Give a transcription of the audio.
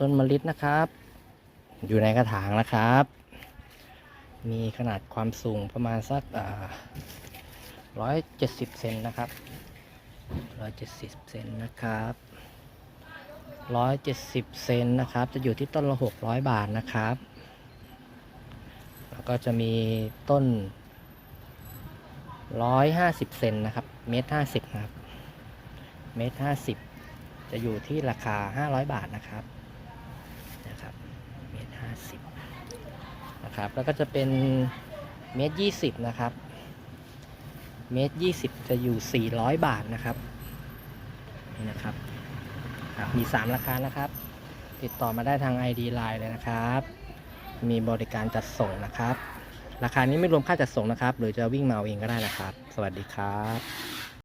ต้นมะลินะครับ อยู่ในกระถางนะครับ มีขนาดความสูงประมาณสักร้อยเจ็ดสิบเซนนะครับร้อยเจ็ดสิบเซนนะครับร้อยเจ็ดสิบเซนนะครับ จะอยู่ที่ต้นละหกร้อยบาทนะครับ แล้วก็จะมีต้นร้อยห้าสิบเซนนะครับ เมตรห้าสิบนะครับ เมตรห้าสิบจะอยู่ที่ราคาห้าร้อยบาทนะครับ นะครับเมตรห้าสิบนะครับแล้วก็จะเป็นเมตรยี่สิบนะครับเมตรยี่สิบจะอยู่สี่ร้อยบาทนะครับนี่นะครับมีสามราคานะครับ ติดต่อมาได้ทาง ID Line เลยนะครับ มีบริการจัดส่งนะครับ ราคานี้ไม่รวมค่าจัดส่งนะครับ หรือจะวิ่งมาเองก็ได้นะครับ สวัสดีครับ